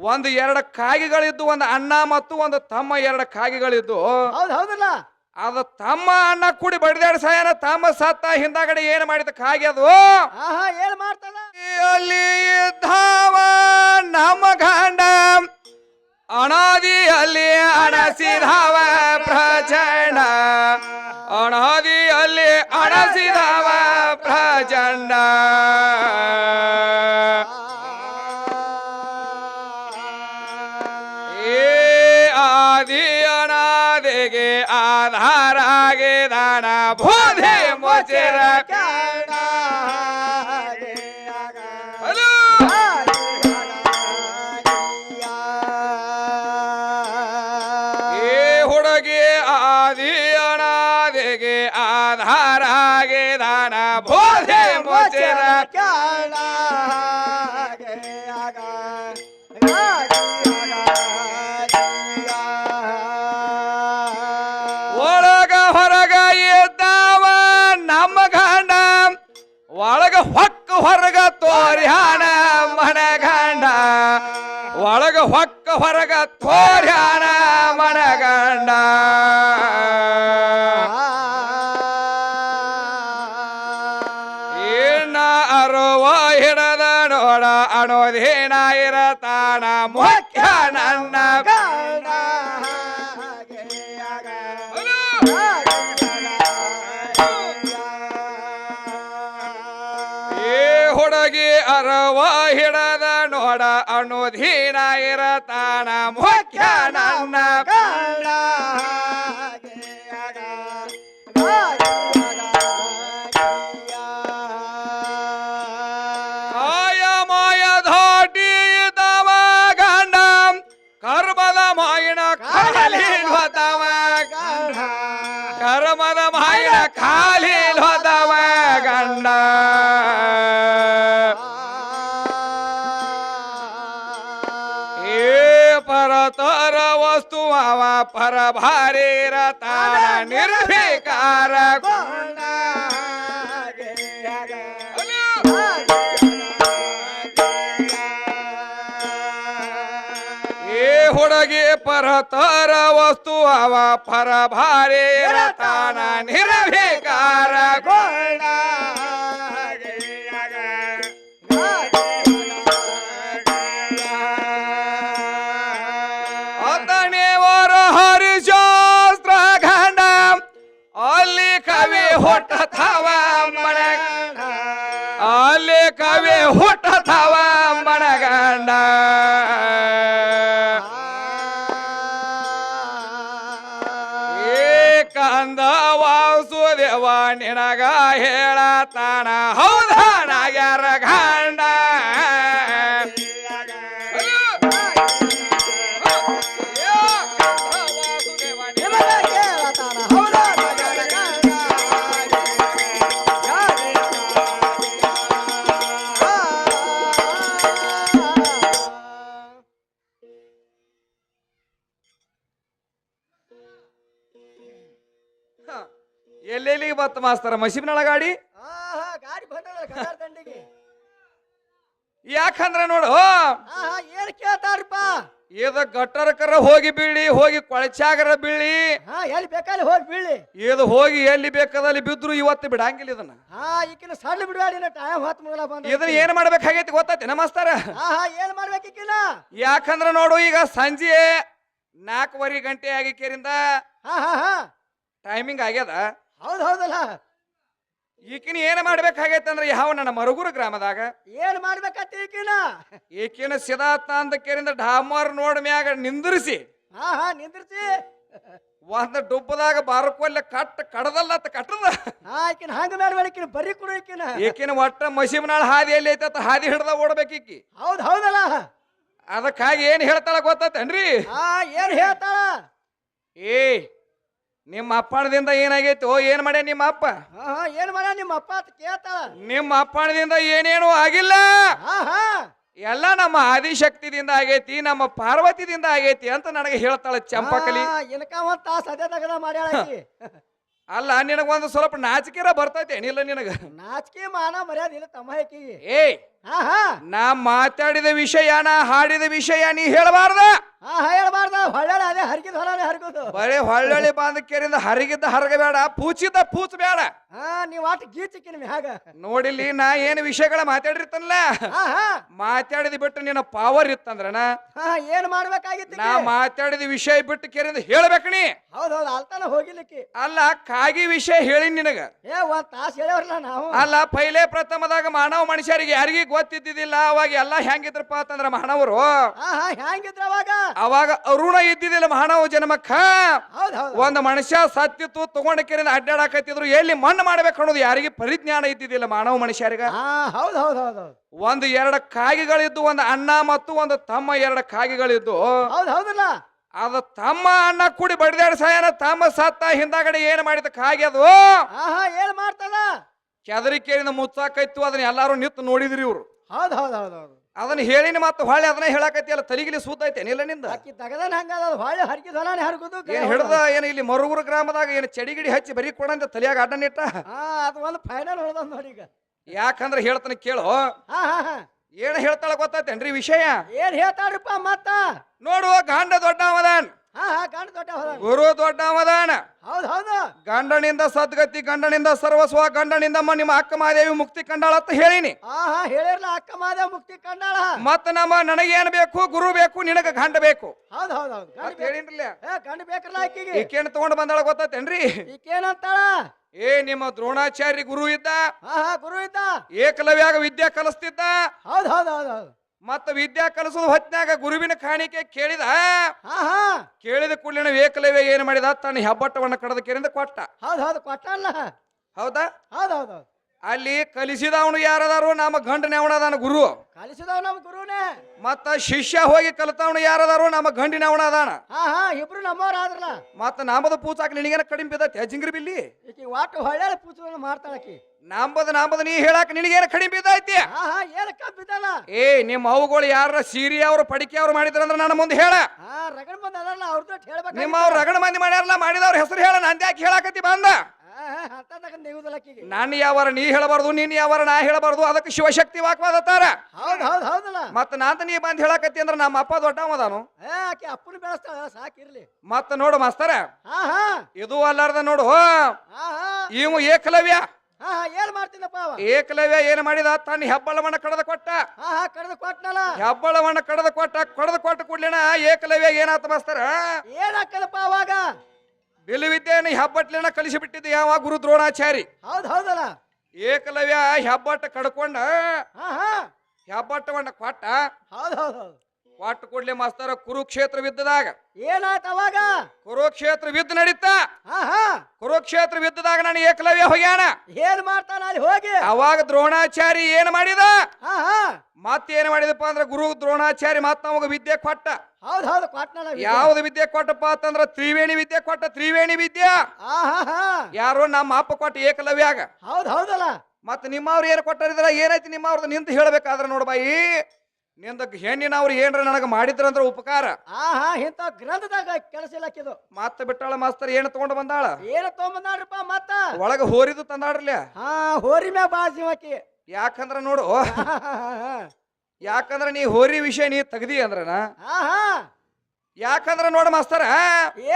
ಒಂದು ಎರಡು ಕಾಗಿಗಳಿದ್ದು ಒಂದು ಅಣ್ಣ ಮತ್ತು ಒಂದು ತಮ್ಮ ಎರಡು ಕಾಗಿಗಳಿದ್ದು. ಹೌದು ಹೌದಲ್ಲ? ಅದು ತಮ್ಮ ಅಣ್ಣ ಕೂಡಿ ಬಡಿದಾಡ ಸಾಯನ ತಮ್ಮ ಸತ್ತ ಹಿಂದಾಗಡೆ ಏನು ಮಾಡಿದ ಕಾಗೆ ಅದು? ಆಹಾ ಏನ್ ಮಾಡ್ತದ ಅಲ್ಲಿ ಧಾವ ನಮ್ಮ ಗಂಡ. ಅನಾದಿಯಲ್ಲಿ ಅಣಸಿದವ ಪ್ರಚಂಡ. ಅನಾದಿಯಲ್ಲಿ ಅಣಸಿದವ ಪ್ರಚಂಡ. ಆದಿ ಆಧಾರಾಗಿ ದಾನ. ಬೋಧೆ ಮುಚಿರ ಹಲೋ! ಏ ಹುಡುಗಿ ಆದಿ ಅನಾದಿಗೆ ಆಧಾರಾಗೆ ದಾನ. ಬೋಧೆ ಮುಚಿರ ಒಳಗ ಒಳಗ ಹೊಕ್ಕ ಹೊರಗ ತೋರ್ಯಾನ ಮನಗಂಡ ಒಳಗ ಹೊಕ್ಕ ಹೊರಗ ತೋರ್ಯಾನ ಮನಗಂಡ ಏನ ಅರುವ ಹಿಡದ ನೋಡ ಅಣೋದೇನ ಇರತಾನ ಮುಖ್ಯ ನನ್ನ ನೋಡ ಅಣುಧೀನ ಇರತಾನ ಮುಖ್ಯ ನನ್ನ ಕಂಡ ಕರ್ಮದ ಮಾಯಿನ ಖಾಲಿ ಹೋದವ ಗಂಡ. ಅವ ಪರ ಭಾರಿ ರತಾನ ನಿರ್ವಿಕಾರ ಏ ಹುಡುಗಿ ಪರತರ ವಸ್ತು ಅವ ಪರ ಭಾರಿ ರತಾನ ನಿರ್ಭೀಕಾರ ಅತನೇವರ ಕವಿ ಹುಟ್ಟಥವ ಮಣಗ ಅಲ್ಲಿ ಕವಿ ಹುಟ್ಟಥವ ಮಣಗಂಡ. ಏ ಕಂದ ವಾಸುದೇವ ನಿನಗ ಹೇಳತಾನ. ಹೌದ ಯಾರ ಗಂಡ. ಎಲ್ಲೆಲ್ಲಿಗೆ ಬತ್ತ ಮಾಸ್ತರ? ಮಸೀಬ್ನಳ ಗಾಡಿ ಗಾಡಿ ಬಂದಲ್ಲ ಕದಾರ್ ದಂಡಿಗೆ. ಯಾಕಂದ್ರ ನೋಡು ಆಹಾ ಏನ್ ಕೇಳ್ತಾರಪ್ಪ? ಇದು ಗಟ್ಟರಕರ ಹೋಗಿ ಬೀಳಿ ಹೋಗಿ ಕೊಳಚಾಗರ ಬೀಳಿ. ಹಾ ಎಲ್ಲಿ ಬೇಕಲ್ಲಿ ಹೋಗಿ ಬೀಳಿ. ಇದು ಹೋಗಿ ಎಲ್ಲಿ ಬೇಕಾದಲ್ಲಿ ಬಿದ್ರು ಇವತ್ತು ಬಿಡಂಗಿಲ್ಲ ಇದನ್ನ. ಹಾ ಈಕಿನ ಸಣ್ಣ ಬಿಡವಾಡಿನ ಟೈಮ್ ಹೊತ್ತು ಮುಗಲ ಬಂದ ಇದನ್ನ ಏನ್ ಮಾಡ್ಬೇಕಾಗೈತಿ ಗೊತ್ತೈತಿ ನಮಸ್ತಾರ ಆಹಾ ಏನ್ ಮಾಡ್ಬೇಕಿಲ್ಲ ಯಾಕಂದ್ರ ನೋಡು ಈಗ ಸಂಜೆ ನಾಲ್ಕುವರೆ ಗಂಟೆ ಆಗಿಕೇರಿಂದ ಹಾ ಹಾ ಹಾ. ಟೈಮಿಂಗ್ ಆಗ್ಯದ. ಹೌದ್ ಹೌದಲ್ಲ. ಈಕಿನ ಏನ್ ಮಾಡ್ಬೇಕಾಗೈತೆ ಅಂದ್ರೆ ಯಾವ ನನ್ನ ಮರುಗುರು ಗ್ರಾಮದಾಗ? ಏನ್ ಮಾಡ್ಬೇಕತ್ತ ಈಕಿನ? ಈಕಿನ ಸಿದಾತ ಅಂದ ಕೇರಿಂದ ಡಾಮರ್ ನೋಡ್ ಮ್ಯಾಗ ನಿಂದಿರಿಸಿ ಹಾ ಹಾ ನಿಂದ್ರಿಸಿ. ಒಂದ್ ಡುಬ್ಬದಾಗ ಬಾರಕೋಲ್ಲ ಕಟ್ಟ ಕಡದಲ್ಲ ಅತ್ತ ಕಟ್ಟದ ಹಾ ಈಕಿನ ಹಂಗ ಮಾಡ್ಬೇಡ ಈಕಿನ ಬರೀ ಕೊಡು ಈಕಿನ. ಈಕಿನ ಒಟ್ಟ ಮಸೀಬ್ನಾಳ ಹಾದಿ ಎಲ್ಲಿ ಐತತ್ತ ಹಾದಿ ಹಿಡ್ದ ಓಡ್ಬೇಕು ಈಕಿ. ಹೌದ್ ಹೌದಲ್ಲ. ಅದಕ್ಕಾಗಿ ಏನ್ ಹೇಳ್ತಾಳ ಗೊತ್ತೇನ್ರಿ ಆ ಏನ್ ಹೇಳ್ತಾಳ? ಏ ನಿಮ್ಮ ಅಪ್ಪಣದಿಂದ ಏನಾಗೈತಿ ಓ ಏನ್ ಮಾಡ್ಯ ನಿಮ್ಮ ಅಪ್ಪ? ಹಾ ಹಾ ಏನ್ ಮಾಡ ನಿಮ್ಮ ಅಪ್ಪ ಅಂತ ಕೇಳ್ತಾಳ? ನಿಮ್ಮ ಅಪ್ಪಣದಿಂದ ಏನೇನು ಆಗಿಲ್ಲ. ಹಾ ಹಾ ಎಲ್ಲ ನಮ್ಮ ಆದಿಶಕ್ತಿದಿಂದ ಆಗೈತಿ ನಮ್ಮ ಪಾರ್ವತಿದಿಂದ ಆಗೈತಿ ಅಂತ ನನಗೆ ಹೇಳ್ತಾಳೆ ಚಂಪಕಲಿ. ಇನ್ಕ ಒಂದ್ ತಾಸ ಅದೇ ತಗದ ಮಾಡ್ಯಾಳ ಆಕಿ. ಅಲ್ಲ ನಿನಗೊಂದು ಸ್ವಲ್ಪ ನಾಚಿಕೆರ ಬರ್ತೈತೆ ಏನಿಲ್ಲ ನಿನಗ? ನಾಚಿಕೆ ಮಾನ ಮರ್ಯಾದೆ ಇಲ್ಲ ತಮ್ಮ ಆಕಿಗೆ. ಏಯ್ ನಾ ಮಾತಾಡಿದ ವಿಷಯ ನಾ ಹಾಡಿದ ವಿಷಯ ನೀ ಹೇಳಬಾರ್ದ? ಹೇಳಬಾರ್ದ ಹಾ ಹೇಳ್ಬಾರ್ದ. ಹೊಳ್ಳ ಅದೇ ಹರಿಕಿದ ಹೊಲನೇ ಹರಿಕೋದು ಬರೀ ಹೊಳ್ಳೊಳ್ಳಿ ಬಾಂಧಕ್ಯರಿಂದ ಹರಿಗಿದ್ದ ಹರಗ ಬೇಡ ಪೂಚಿದ ಪೂಚ ಬೇಡ. ಹಾ ಆಟ ಗೀಚಿಕ್ಕಿ ನಿಮ್ ಮ್ಯಾಗ ನೋಡಿಲ್ಲಿ ನಾ ಏನ್ ವಿಷಯಗಳ ಮಾತಾಡಿರ್ತನಲ್ಲ? ಮಾತಾಡಿದ ಬಿಟ್ಟು ನಿನ್ನ ಪವರ್ ಇತ್ತಂದ್ರನ ಏನ್ ಮಾಡ್ಬೇಕಾಗಿತ್ತು ನಾ ಮಾತಾಡಿದ ವಿಷಯ ಬಿಟ್ಟು ಕೇರಿಂದ ಹೇಳ್ಬೇಕಣಿ ಹೌದ್ ಹೌದ್ ಅಲ್ತಾನ ಹೋಗಿಲಿಕ್ಕೆ. ಅಲ್ಲ ಕಾಗಿ ವಿಷಯ ಹೇಳಿ ನಿನಗ. ಏ ಒಂದ್ ತಾಸ್ ಹೇಳವ್ರಲ್ಲ ನಾವು. ಅಲ್ಲ ಪೈಲೆ ಪ್ರಥಮದಾಗ ಮಾನವ ಮನುಷ್ಯರಿಗೆ ಯಾರಿಗೂ ಗೊತ್ತಿದ್ದಿದ್ದಿಲ್ಲ ಅವಾಗ ಎಲ್ಲ ಹೆಂಗಿದ್ರಪ್ಪ ಅಂತಂದ್ರ ಮಹಾನವರು. ಹೆಂಗಿದ್ರ ಅವಾಗ? ಅವಾಗ ಅರುಣ ಇದ್ದಿದ್ದಿಲ್ಲ ಮಹಾನವ ಜನ್ಮಕ್ಕ. ಹೌದ್ ಹೌದ್ ಒಂದ್ ಮನುಷ್ಯ ಸತ್ತಿತ್ತು ತಗೊಂಡ ಕೆರಿಂದ ಅಡ್ಡಾಡಕತ್ತಿದ್ರು ಎಲ್ಲಿ ಮಣ್ಣು ಮಾಡ್ಬೇಕು ಅನ್ನೋದು ಯಾರಿಗೆ ಪರಿಜ್ಞಾನ ಇದ್ದಿದ್ದಿಲ್ಲ ಮಾನವ ಮನುಷ್ಯರಿಗ. ಹಾ ಹೌದ್ ಹೌದ್ ಹೌದ್ ಹೌದ್. ಒಂದು ಎರಡು ಕಾಗಿಗಳಿದ್ದು ಒಂದು ಅಣ್ಣ ಮತ್ತು ಒಂದು ತಮ್ಮ ಎರಡು ಕಾಗಿಗಳಿದ್ದು. ಅದು ತಮ್ಮ ಅಣ್ಣ ಕೂಡಿ ಬಡಿದಾಡ ಸಾಯನ ತಮ್ಮ ಸತ್ತ ಹಿಂದಾಗಡೆ ಏನ್ ಮಾಡಿದ ಕಾಗಿ ಅದು? ಏನ್ ಮಾಡ್ತದ? ಕೆದರಿಕೆಯಿಂದ ಮುಚ್ಚಾಕೈತು ಅದನ್ನ ಎಲ್ಲಾರು ನಿಂತು ನೋಡಿದ್ರಿ ಇವ್ರು. ಹೌದ್ ಹೌದ್ ಹೌದ್ ಹೌದ್. ಅದನ್ನ ಹೇಳಿನ ಮತ್ತೆ ಹೊಳೆ ಅದನ್ನ ಹೇಳಕತ್ತಿ ಅಲ್ಲ ತಲಿಗಿಲಿ ಸೂತ ಐತೆ ಇಲ್ಲ ನಿಂದ? ತಗದನ್ ಹಂಗದ ಹೊಲನೇ ಹರ್ಕೋದು ಏನ್ ಹಿಡ್ದ ಏನ್ ಇಲ್ಲಿ ಮರುಗುರು ಗ್ರಾಮದಾಗ ಏನ್ ಚಡಿಗಿಡಿ ಹಚ್ಚಿ ಬರೀ ಕೊಡಂತ ತಲಿಯಾಗ ಅಡ್ಡ ನಿಟ್ಟ ಹಾ ಅದು ಒಂದು ಫೈನಲ್ ಹೊಡೆದ ನೋಡಿ ಈಗ. ಯಾಕಂದ್ರೆ ಹೇಳ್ತಾನೆ ಕೇಳು. ಹಾ ಹಾ ಹಾ. ಏನ್ ಹೇಳ್ತಾಳ ಗೊತ್ತೈತೆನ್ರಿ ವಿಷಯ? ಏನ್ ಹೇಳ್ತಾಳ್ರಿಪ್ಪ ಮತ್ತ? ನೋಡುವ ಗಾಂಡ ದೊಡ್ಡ ಅವದಾನ್ ಹಾ ಹಾ ಗಂಡ ದೊಡ್ಡ ಗುರು ದೊಡ್ಡ ಅವದಾನ ಹೌದು ಹೌದು. ಗಂಡನಿಂದ ಸದ್ಗತಿ ಗಂಡನಿಂದ ಸರ್ವಸ್ವ ಗಂಡನಿಂದ ಮ- ನಿಮ್ಮ ಅಕ್ಕ ಮಾದೇವಿ ಮುಕ್ತಿ ಕಂಡಾಳ ಅಂತ ಹೇಳಿನಿ. ಹಾ ಹಾ ಹೇಳಿರ್ಲ ಅಕ್ಕ ಮಾದೇವ ಮುಕ್ತಿ ಕಂಡಾಳ. ಮತ್ತ ನಮ್ಮ ನನಗೇನ್ ಬೇಕು ಗುರು ಬೇಕು ನಿನಗ ಗಂಡ ಬೇಕು. ಹೌದು ಹೌದು ಹೌದ್. ಗಂಡ ಅಂತ ಹೇಳಿನ್ರಲ್ಲ ಏ ಗಂಡ ಬೇಕಲ್ಲ ಆಕಿಗೆ? ಈಕೇನ್ ತಗೊಂಡ್ ಬಂದಾಳ ಗೊತ್ತಾತೇನ್ರಿ ಈಕೇನಂತಾಳ? ಏ ನಿಮ್ಮ ದ್ರೋಣಾಚಾರ್ಯ ಗುರು ಇದ್ದ. ಹಾ ಹಾ ಗುರು ಇದ್ದ. ಏಕಲವ್ಯಾಗ ವಿದ್ಯಾ ಕಲಿಸ್ತಿದ್ದ. ಹೌದು ಹೌದ್ ಹೌದ್ ಹೌದ್. ಮತ್ತ ವಿದ್ಯಾ ಕಲಿಸೋದು ಹೊತ್ನ್ಯಾಗ ಗುರುವಿನ ಕಾಣಿಕೆ ಕೇಳಿದ ಹಾ ಹಾ. ಕೇಳಿದ ಕೂಡಲಿನ ಏಕಲವ್ಯ ಏನ್ ಮಾಡಿದ? ತನ್ನ ಹೆಬ್ಬಟ್ಟವನ್ನ ಕಡದ ಕೇರಿಂದ ಕೊಟ್ಟ. ಹೌದು ಕೊಟ್ಟ ಕೊಟ್ಟಲ್ಲ ಹೌದಾ? ಹೌದ್ ಹೌದ್ ಹೌದ್. ಅಲ್ಲಿ ಕಲಿಸಿದವನು ಯಾರದಾರು? ನಮ್ಮ ಗಂಡನ ಅವನದಾನ ಗುರು. ಕಲಿಸಿದವ್ ನಮ್ಮ ಗುರುನೇ. ಮತ್ತ ಶಿಷ್ಯ ಹೋಗಿ ಕಲಿತವನು ಯಾರದಾರು? ನಮ್ಮ ಗಂಡಿನ ಅದಾನ ಹಾ ಹಾ ಇಬ್ರು ನಮ್ಮವ್ರ ಆದ್ರಲ್ಲ ಮತ್ತ ನಾಮದ ಪೂಜಾಕ್ ನಿನಗೇನ ಕಡಿಮೆ ಬಿದ್ದ ಜಿಂಗ್ರಿ ಬಿಲ್ಲಿ? ಈಕಿ ಒಟ್ಟು ಹೊಳ್ಳೆ ಪೂಜೆ ಮಾಡ್ತಾಳಕಿ ನಾಂಬದ ನಾಂಬದ ನೀ ಹೇಳಾಕ ನಿನಗೇನ ಕಡಿಮೆ ಬಿದ್ದೈತಿ? ಹಾ ಹಾ ಏನ್ ಕಬ್ಬಿದ್ದಲ್ಲ ಏ ನಿಮ್ಮ ಅವುಗಳು ಯಾರ ಸೀರಿ ಅವ್ರು ಪಡಿಕೆ ಅವ್ರು ಮಾಡಿದ್ರಂದ್ರ ನನ್ನ ಮುಂದೆ ಹೇಳ. ಹಾ ರಗಡ್ ಬಂದ ಅದಲ್ಲ ಅವ್ರದ್ದು ಹೇಳ್ಬೇಕು ನಿಮ್ಮ ಅವ್ರು ರಗಣ ಮಂದಿ ಮಾಡ್ಯಾರಲ್ಲ ಮಾಡಿದವ್ರ ಹೆಸರು ಹೇಳ ನಂದ್ಯಾಕೆ ಹೇಳಾಕತಿ ಬಂದ. ನಾನು ಯಾವಾರ ನೀ ಹೇಳಬಾರ್ದು ನೀನ್ ಯಾವಾರ ನಾ ಹೇಳಬಾರ್ದು ಅದಕ್ಕೆ ಶಿವಶಕ್ತಿ ವಾಕ್ವಾದತ್ತಾರ ಹೌದ್ ಹೌದ್ ಹೌದಲ್ಲ ಮತ್ತ ನಾಂತ ನೀ ಬಂದ್ ಹೇಳಕತ್ತಿ ಅಂದ್ರ ನಮ್ಮ ಅಪ್ಪ ದೊಡ್ಡವದಾನು ಏ ಆಕೆ ಅಪ್ಪನ ಬೆಳೆಸ್ತಾಳ ಸಾಕಿರ್ಲಿ ಮತ್ತ ನೋಡು ಮಾಸ್ತರ ಇದು ಅಲ್ಲಾರ್ದ ನೋಡು ಇವು ಏಕಲವ್ಯ ಏನ್ ಮಾಡ್ತೀನಪ್ಪ ಏಕಲವ್ಯ ಏನ್ ಮಾಡಿದ ತನ್ನ ಹೆಬ್ಬಳವನ್ನ ಕಡದ ಕೊಟ್ಟ ಕಡ್ದು ಕೊಟ್ನಲ್ಲ ಹೆಬ್ಬಳವನ್ನ ಕಡದ ಕೊಟ್ಟ ಕಡದ ಕೊಟ್ಟ ಕೂಡ್ಲಿನ ಏಕಲವ್ಯ ಏನಾತ ಮಾಸ್ತರ ಏನ್ ಹಾಕದಪ್ಪ ಅವಾಗ ಬಿಲು ಹೆಬ್ಬಟ್ಲಿನ ಕಲಿಸಿಬಿಟ್ಟಿದ್ದ ಕಲಿಸಿ ಬಿಟ್ಟಿದ್ದೆ ಯಾವ ಗುರು ದ್ರೋಣಾಚಾರಿ. ಹೌದ್ ಹೌದಲ್ಲ? ಏಕಲವ್ಯ ಹೆಬ್ಬಟ್ಟ ಕಡ್ಕೊಂಡ ಹಾ ಹಾ. ಹೆಬ್ಬಟ್ಟವನ್ನ ಕೊಟ್ಟ ಹೌದ್ ಹೌದ್ ಹೌದ್. ಕೊಟ್ಟ ಕೂಡ್ಲೆ ಮಾಸ್ತರ ಕುರುಕ್ಷೇತ್ರ ವಿದ್ದದಾಗ ಏನಾಯ್ತ ಅವಾಗ? ಕುರುಕ್ಷೇತ್ರ ವಿದ್ದ ನಡೀತ. ಹಾ ಹಾ. ಕುರುಕ್ಷೇತ್ರ ವಿದ್ದದಾಗ ನಾನು ಏಕಲವ್ಯ ಹೋಗ್ಯಾನ. ಏನ್ ಮಾಡ್ತಾನ ಅಲ್ಲಿ ಹೋಗಿ? ಅವಾಗ ದ್ರೋಣಾಚಾರಿ ಏನ್ ಮಾಡಿದ? ಹಾ ಹಾ. ಮತ್ತೇನ್ ಮಾಡಿದಪ್ಪ ಅಂದ್ರೆ ಗುರು ದ್ರೋಣಾಚಾರ್ಯ ಮಾತ್ ನಮಗ ವಿದ್ಯೆ ಕೊಟ್ಟ. ಹೌದ್ ಹೌದು ಯಾವ್ದು ವಿದ್ಯೆ ಕೊಟ್ಟಪ್ಪ ಅಂತಂದ್ರ ತ್ರಿವೇಣಿ ವಿದ್ಯೆ ಕೊಟ್ಟ ತ್ರಿವೇಣಿ ವಿದ್ಯಾ. ಯಾರೋ ನಮ್ಮ ಅಪ್ಪ ಕೊಟ್ಟ ಏಕಲವ್ಯಾಗ. ಹೌದ್ ಹೌದಲ್ಲ. ಮತ್ತ ನಿಮ್ಮವ್ರು ಏನು ಕೊಟ್ಟಾರಿದ್ರ ಏನೈತಿ ನಿಮ್ಮವ್ರದ್ದು ನಿಂತು ಹೇಳ್ಬೇಕಾದ್ರ ನೋಡ್ಬಾಯಿ ನಿಂದ ಹೆಣ್ಣಿನವ್ರು ಏನ್ರ ನನಗ ಮಾಡಿದ್ರಂದ್ರ ಉಪಕಾರ. ಆಹಾ ಹಿಂತ ಗ್ರಂಥದಾಗ ಕೆಲಸ ಇಲ್ಲ ಮತ್ತ ಬಿಟ್ಟಾಳ ಮಾಸ್ತರ್ ಏನು ತಗೊಂಡ್ ಬಂದಾಳ? ಏನ ತೊಗೊಂಬಂದಾಡ್ರಪ್ಪ ಮತ್ತ? ಒಳಗ ಹೋರಿದು ತಂದಾಡ್ರಲ್ಲ ಹಾ ಹೋರಿ ಮ್ಯಾಗ ಜೀವಕಿ ಯಾಕಂದ್ರ ನೋಡು. ಯಾಕಂದ್ರೆ ನೀ ಹೋರಿ ವಿಷಯ ನೀ ತೆಗ್ದಿ ಅಂದ್ರನ. ಯಾಕಂದ್ರ ನೋಡ ಮಾಸ್ತರ.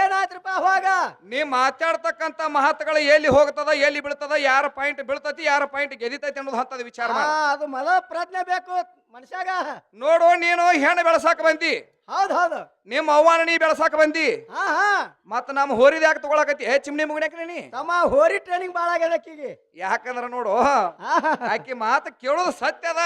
ಏನಾಯ್ತ್ರಪ್ಪ ಅವಾಗ? ನೀ ಮಾತಾಡ್ತಕ್ಕಂತ ಮಹತ್ಗಳು ಎಲ್ಲಿ ಹೋಗ್ತದ ಎಲ್ಲಿ ಬೀಳ್ತದ ಯಾರ ಪಾಯಿಂಟ್ ಬೀಳ್ತತಿ ಯಾರ ಪಾಯಿಂಟ್ ಗೆದಿತೈತಿ ಅನ್ನೋದು ಹತ್ತದ ವಿಚಾರ ಅದು ಮೊದಲ ಪ್ರಜ್ಞೆ ಬೇಕು. ಮನುಷ್ಯಾಗ? ನೋಡು ನೀನು ಹೆಣ್ಣು ಬೆಳಸಾಕ ಬಂದಿ. ಹೌದ್ ಹೌದು. ನಿಮ್ಮ ಅವ್ವಾನ ನೀ ಬೆಳಸಾಕ ಬಂದಿ. ಹಾ ಹಾ. ಮತ್ತ ನಮ್ಮ ಹೋರಿದ ಯಾಕೆ ತಗೊಳಕತ್ತಿ? ಏ ಚಿಮ್ನಿ ಮುಗಿನಾಕ ನೀ. ತಮ್ಮ ಹೋರಿ ಟ್ರೈನಿಂಗ್ ಬಾಳ ಆಗ್ಯದ ಆಕಿಗೆ ಯಾಕಂದ್ರ ನೋಡು ಹಾ ಹಾ ಆಕಿ ಮಾತು ಕೇಳೋದು ಸತ್ಯ ಅದ.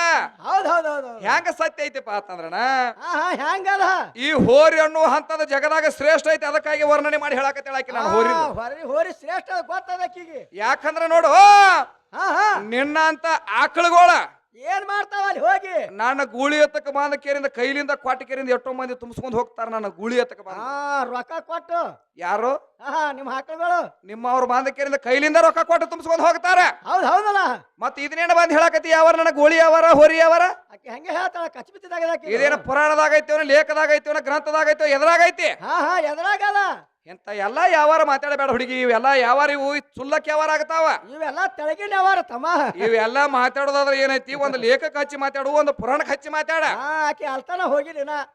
ಹೌದ್ ಹೌದ್ ಹೌದ್ ಹೆಂಗ ಸತ್ಯ ಐತಿಪ್ಪ ಅಂತಂದ್ರನ ಹಾ ಹಾ ಹೆಂಗದ ಈ ಹೋರಿ ಅನ್ನೋ ಹಂತದ ಜಗದಾಗ ಶ್ರೇಷ್ಠ ಐತಿ ಅದಕ್ಕಾಗಿ ವರ್ಣನೆ ಮಾಡಿ ಹೇಳಕತ್ತೇಳ ಆಕಿ ನಾನು ಹೋರಿ ಹಾ, ಹೋರಿ ಹೋರಿ ಶ್ರೇಷ್ಠ ಗೊತ್ತದ ಆಕಿಗೆ ಯಾಕಂದ್ರ ನೋಡು ಹಾ ಹಾ. ನಿನ್ನ ಅಂತ ಆಕಳುಗೋಳ ಏನ್ ಮಾಡ್ತಾವ ಅಲ್ಲಿ ಹೋಗಿ? ನನ್ನ ಗೂಳಿ ಎತ್ತಕ ಬಾಂಧ ಕೇರಿಂದ ಕೈಲಿಂದ ಕ್ವಾಟಿ ಕೇರಿಂದ ಎಷ್ಟೋ ಮಂದಿ ತುಂಬಿಸ್ಕೊಂಡ್ ಹೋಗ್ತಾರ ನನ್ನ ಗೂಳಿ ಎತ್ತಕ ಹಾ ರೊಕ್ಕ ಕೊಟ್ಟು. ಯಾರು? ಹಾ ಹಾ ನಿಮ್ ಹಾಕಳುಗಳು ನಿಮ್ಮ ಅವ್ರ ಬಾಂಧ ಕೇರಿಂದ ಕೈಲಿಂದ ರೊಕ್ಕ ಕೊಟ್ಟು ತುಂಬಿಸ್ಕೊಂಡ್ ಹೋಗ್ತಾರ. ಹೌದ್ ಹೌದಲ್ಲ. ಮತ್ ಇದನ್ನೇನ ಬಂದ್ ಹೇಳಕತಿ ಯಾವರ? ನನ್ನ ಗೋಳಿ ಯಾವರ ಹೊರಿ ಯಾವರ? ಆಕಿ ಹಂಗೆ ಹೇಳ್ತಾಳ? ಕಚ್ಚ ಬಿತ್ತಿದಾಗ ಇದೇನ ಪುರಾಣದಾಗ ಲೇಖದಾಗೈತಿ ಲೇಖದಾಗ ಎದುರಾಗೈತಿ ಗ್ರಂಥದಾಗ ಐತಿವ ಎದ್ರಾಗ ಐತಿ ಹಾ ಹಾ ಎದ್ರಾಗಲ್ಲ ಇಂತ ಎಲ್ಲ ಯಾವಾರ ಮಾತಾಡಬೇಡ ಹುಡುಗಿ ಇವೆಲ್ಲ ಯಾವಾರ ಇವು ಸುಲ್ಲಕ್ ಯಾವಾರ ಆಗತಾವ? ಇವೆಲ್ಲ ತೆಳಗಿನ ಯಾವಾರ ತಮ್ಮ? ಇವೆಲ್ಲ ಮಾತಾಡೋದಾದ್ರೆ ಏನೈತಿ? ಒಂದು ಲೇಖಕ ಹಚ್ಚಿ ಮಾತಾಡು ಒಂದು ಪುರಾಣಕ್ಕೆ ಹಚ್ಚಿ ಮಾತಾಡ. ಆಕೆ ಅಲ್ತಾನ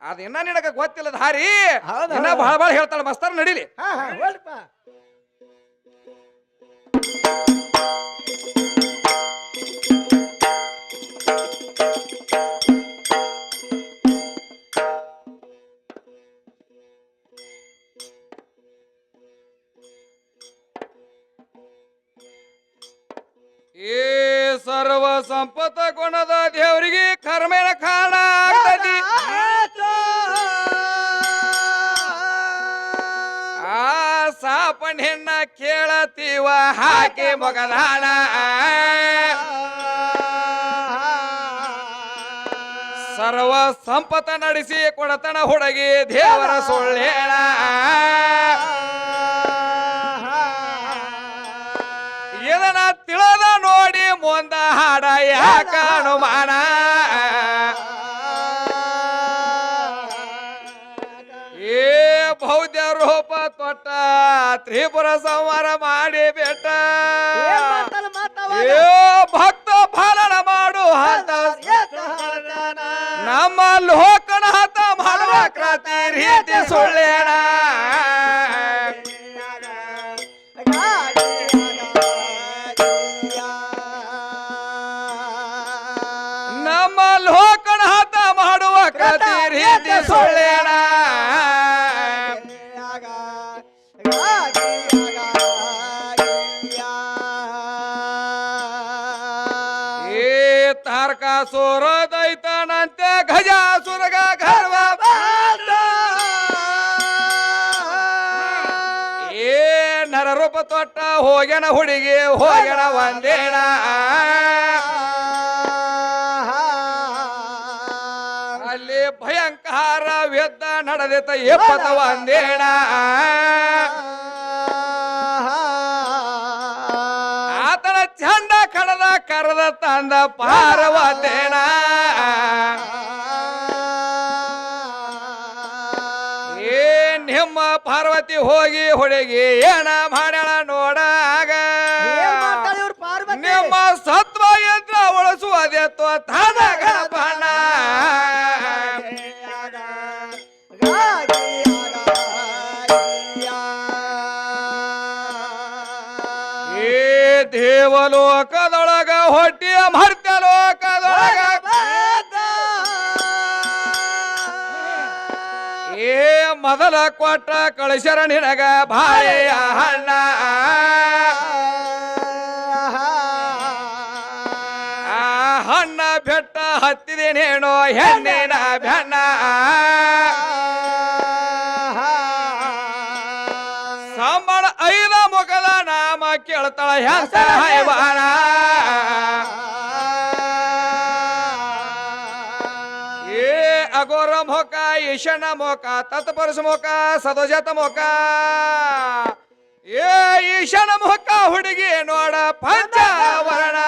ಅದ ಇನ್ನ ನಿನಗ ಗೊತ್ತಿಲ್ಲ ಹಾರಿ? ಹೌದು, ಇನ್ನ. ಬಹಳ ಬಹಳ ಹೇಳ್ತಾಳ ಮಸ್ತಾರ ನಡಿಲಿ. ಸರ್ವ ಸಂಪತ ನಡೆಸಿ ಕೊಡತನ ಹುಡುಗಿ ದೇವರ ಸುಳ್ಳೇಣ ಇದನ್ನ ತಿಳಿದ ನೋಡಿ ಮುಂದ ಹಾಡ ಯಾಕನುಮಾನ ಏ ಬೌದ್ಧ ರೂಪ ತೊಟ್ಟ ತ್ರಿಪುರ ಸಂವಾರ ಮಾಡಿ ಮಾತವ? ಏ ಭಕ್ತ ಪಾಲನ ಮಾಡು ಹತ? ನಮ್ಮ ಲೋಕಣ ಹತ ಮಾಡುವ ಕ್ರಾಂತಿ ರೀತಿ ಸುಳ್ಳೇಣ. ನಮ್ಮ ಲೋಕಣ ಹತ ಮಾಡುವ ಕ್ರಾಂತಿ ರೀತಿ ಸುಳ್ಳೇಣ. ತಾರಕ ಸೋರ ದೈತನಂತೆ ಗಜಾಸುರಗ ಗರ್ವ ಏ ನರರೂಪ ತೊಟ್ಟ ಹೋಗ್ಯನ ಹುಡುಗಿ, ಹೋಗ್ಯನ ಒಂದೇಣ ಅಲ್ಲಿ ಭಯಂಕರ ವೇದ ನಡೆದಿತ್ತ, ಎಪ್ಪತ್ತ ಒಂದೇಣ ಕರೆದ ತಂದ ಪಾರವತೇನ. ಏನ್ ನಿಮ್ಮ ಪಾರ್ವತಿ ಹೋಗಿ ಹೊಡೆಗಿ ಏನ ಮಾಡ್ಯಾಳ ನೋಡಾಗ. ನಿಮ್ಮ ಸತ್ವ ಯಂತ್ರ ಉಳಿಸುವುದೆತ್ತು ತಾನ ಗಣಪನ. ಏ ದೇವಲೋಕದೊಳಗ ಹೊಟ್ಟಿಯ ಮರ್ತ್ಯ ಲೋಕದೊಳಗ ಏ ಮೊದಲ ಕೊಟ್ಟ ಕಳಿಸರ ನಿನಗ ಬಾಳೆಯ ಹಣ್ಣ ಹಣ್ಣ ಬೆಟ್ಟ ಹತ್ತಿದೇನೇನೋ ಹೆಣ್ಣಿನ ಬೆಣ್ಣ ಕೇಳ್ತಾಳ ಹೆಂತ ಹೈವಾನ. ಏ ಅಗೋರ ಮುಖ ಈಶನ ಮುಖ ತತ್ಪರಸ ಮುಖ ಸದೋಜತ ಮುಖ ಏ ಈಶನ ಮುಖ ಹುಡುಗಿ ನೋಡ ಪಂಚವರ್ಣ.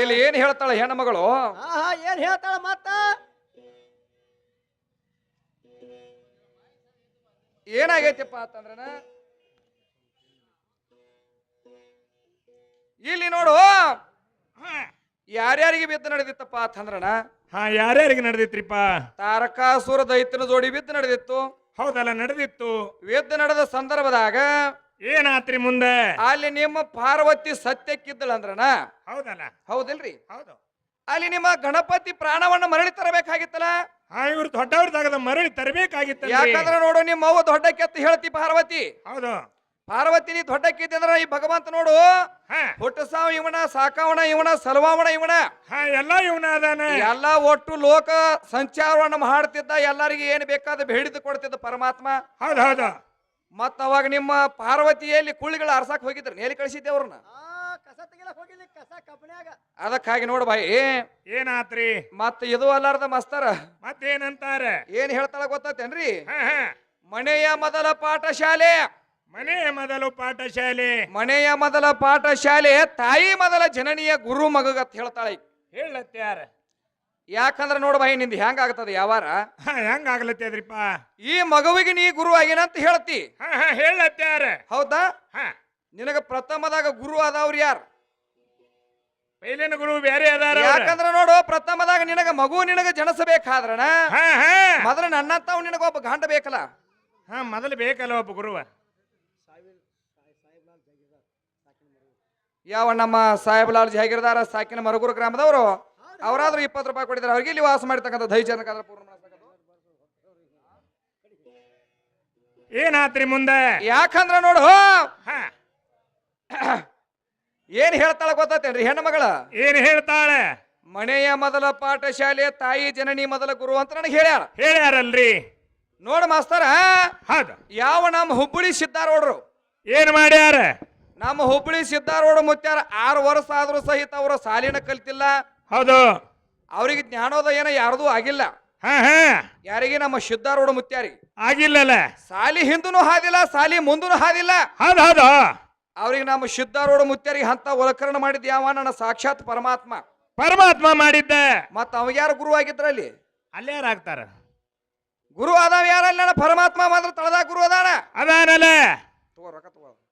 ಇಲ್ಲಿ ಏನ್ ಹೇಳ್ತಾಳ ಹೆಣ್ಮಗಳು? ಏನ್ ಹೇಳ್ತಾಳ ಮತ್ತ? ಏನಾಗೈತಿಪ್ಪ ಅಂತಂದ್ರೆ ಇಲ್ಲಿ ನೋಡು. ಯಾರ್ಯಾರಿಗೆ ಬಿದ್ದು ನಡೆದಿತ್ತಪ್ಪ ಅಂತಂದ್ರಣ ಹಾ ಯಾರ್ಯಾರಿಗೆ ನಡೆದಿತ್ರಿಪ್ಪ? ತಾರಕಾಸುರ ದೈತ್ಯನ ಜೋಡಿ ಬಿದ್ದು ನಡೆದಿತ್ತು. ಹೌದಲ್ಲ ನಡೆದಿತ್ತು. ಯುದ್ಧ ನಡೆದ ಸಂದರ್ಭದಾಗ ಏನಾತ್ರಿ ಮುಂದೆ? ಅಲ್ಲಿ ನಿಮ್ಮ ಪಾರ್ವತಿ ಸತ್ಯಕ್ಕಿದ್ದಳಂದ್ರನ ಹೌದಲ್ಲ. ಹೌದಿಲ್ರಿ? ಹೌದು. ಅಲ್ಲಿ ನಿಮ್ಮ ಗಣಪತಿ ಪ್ರಾಣವನ್ನು ಮರಳಿ ತರಬೇಕಾಗಿತ್ತಲ್ಲ? ಹಾ ಇವ್ರು ದೊಡ್ಡವ್ರದಾಗದ ಮರಳಿ ತರಬೇಕಾಗಿತ್ತು ಯಾಕಂದ್ರೆ ನೋಡು ನಿಮ್ಮ ಅವ್ವ ದೊಡ್ಡ ಕೆತ್ತ ಹೇಳ್ತಿ ಪಾರ್ವತಿ. ಹೌದು. ಪಾರ್ವತಿ ನೀ ದೊಡ್ಡ ಅಂದ್ರೆ ಈ ಭಗವಂತ ನೋಡು. ಹಾ. ಹುಟ್ಟಸಾವ ಇವನ ಸಾಕಾವಣ ಇವನ ಸಲವಾವಣ ಇವನ. ಹಾ ಎಲ್ಲ ಇವನ ಅದಾನ. ಎಲ್ಲ ಒಟ್ಟು ಲೋಕ ಸಂಚಾರವನ್ನ ಮಾಡ್ತಿದ್ದ ಎಲ್ಲರಿಗೆ ಏನ್ ಬೇಕಾದ ಬೇಡಿದ್ದು ಕೊಡ್ತಿದ್ದ ಪರಮಾತ್ಮ. ಹೌದು ಹೌದು. ಮತ್ತ ಅವಾಗ ನಿಮ್ಮ ಪಾರ್ವತಿಯಲ್ಲಿ ಕುಳ್ಳಿಗಳ ಅರ್ಸಾಕ್ ಹೋಗಿದ್ರು ನೇಲಿ ಕಳಿಸಿದ್ದೆ ಅವ್ರನ್ನ. ಅದಕ್ಕಾಗಿ ನೋಡು ಬಾಯಿ ಏನಾತ್ರಿ? ಮತ್ತೆ ಇದು ಅಲ್ಲಾರ್ದ ಮಸ್ತರ. ಮತ್ತೇನಂತಾರ? ಏನ್ ಹೇಳ್ತಾಳ ಗೊತ್ತೇನ್ರಿ ಹಾ ಹಾ. ಮನೆಯ ಮೊದಲ ಪಾಠಶಾಲೆ. ಮನೆಯ ಮೊದಲು ಪಾಠಶಾಲೆ. ಮನೆಯ ಮೊದಲ ಪಾಠಶಾಲೆ ತಾಯಿ ಮೊದಲ ಜನನಿಯ ಗುರು ಮಗಗತ್ ಹೇಳ್ತಾಳೆ ಹೇಳತ್ಯಾರ ಯಾಕಂದ್ರ ನೋಡು ಬಾಯಿ ನಿಂದ ಹೆಂಗ ಆಗ್ತದ ಯಾವಾರ ಹಾ ಹೆಂಗ ಆಗ್ಲತ್ತದ್ರಿಪ್ಪ ಈ ಮಗುವಿಗೆ ನೀ ಗುರು ಆಗಿನಂತ ಹೇಳ್ತಿ. ಹಾ ಹಾ ಹೇಳತ್ಯಾರ ಹೌದಾ? ಹಾ. ನಿನಗ ಪ್ರಥಮದಾಗ ಗುರು ಆದವ್ರು ಯಾರು? ಪೈಲಿನ ಗುರು ಬೇರೆ ಅದಾರ ಯಾಕಂದ್ರೆ ಯಾಕಂದ್ರ ನೋಡು ಪ್ರಥಮದಾಗ ನಿನಗ ಮಗು ನಿನಗ ಜನಸಬೇಕಾದ್ರಣ ಹಾ ಹಾ. ಮೊದಲ ತಾವು ನಿನಗ ಒಬ್ಬ ಗಂಡ ಬೇಕಲ್ಲ? ಹಾ ಮೊದಲು ಬೇಕಲ್ಲ ಒಬ್ಬ ಗುರುವ. ಯಾವ ನಮ್ಮ ಸಾಹೇಬಲಾಲ್ ಜಾಗಿರ್ದಾರ ಸಾಕಿನ ಮರಗೂರು ಗ್ರಾಮದವರು? ಅವರಾದ್ರೂ ಇಪ್ಪತ್ತು ರೂಪಾಯಿ ಕೊಟ್ಟಿದ್ದಾರೆ. ಅವ್ರಿಗೆ ಇಲ್ಲಿ ವಾಸ ಮಾಡಿರ್ತಕ್ಕಂಥ ದೈಜನಕಾದ್ರ ಪೂರ್ಣ ಮಾಡಿಸ್ತಕ್ಕಂಥ. ಏನಾತ್ರಿ ಮುಂದೆ? ಯಾಕಂದ್ರ ನೋಡು ಹಾ. ಏನ್ ಹೇಳ್ತಾಳ ಗೊತ್ತೇನ್ರಿ ಹೆಣ್ಣು ಮಗಳ? ಏನ್ ಹೇಳ್ತಾಳೆ? ಮನೆಯ ಮೊದಲ ಪಾಠಶಾಲೆ ತಾಯಿ ಜನನಿ ಮೊದಲ ಗುರು ಅಂತ ನನಗೆ ಹೇಳ್ಯಾರ ಹೇಳ್ಯಾರಲ್ರಿ? ನೋಡ ಮಾಸ್ತರ ಹೌದು? ಯಾವ ನಮ್ಮ ಹುಬ್ಬಳ್ಳಿ ಸಿದ್ದಾರೋಡ್ರು? ಏನ್ ಮಾಡ್ಯಾರ? ನಮ್ಮ ಹುಬ್ಬಳ್ಳಿ ಸಿದ್ದಾರೋಡ ಮುತ್ಯಾರ ಆರು ವರ್ಷ ಆದ್ರೂ ಸಹಿತ ಅವರು ಸಾಲಿನ ಕಲ್ತಿಲ್ಲ. ಹೌದು. ಅವ್ರಿಗೆ ಜ್ಞಾನೋದಯನ ಯಾರ್ದು ಆಗಿಲ್ಲ. ಹಾ ಹಾ. ಯಾರಿಗೆ ನಮ್ಮ ಸಿದ್ದಾರೋಡ ಮುತ್ಯಾರಿ ಆಗಿಲ್ಲಲ್ಲ. ಸಾಲಿ ಹಿಂದೂ ಹಾದಿಲ್ಲ ಸಾಲಿ ಮುಂದೂ ಹಾದಿಲ್ಲ. ಹೌದು ಹೌದು. ಅವ್ರಿಗೆ ನಮ್ಮ ಸಿದ್ದಾರೋಡು ಮುತ್ಯರಿಗೆ ಹಂತ ಒಲಕರಣ ಮಾಡಿದ ಯಾವ ನನ್ನ ಸಾಕ್ಷಾತ್ ಪರಮಾತ್ಮ? ಪರಮಾತ್ಮ ಮಾಡಿದ್ದೆ. ಮತ್ತ ಅವಾಗ ಯಾರು ಗುರು ಆಗಿದ್ರಲ್ಲಿ ಅಲ್ಲೇ? ಆಗ್ತಾರ? ಗುರು ಆದವ ಯಾರಲ್ಲ ಪರಮಾತ್ಮ ಮಾತ್ರ ತಳದಾಗ ಗುರು ಅದಾನ. ಅದಾನಲ್ಲ. ತಗೋ ರೊಕ್ಕ ತಗೋ.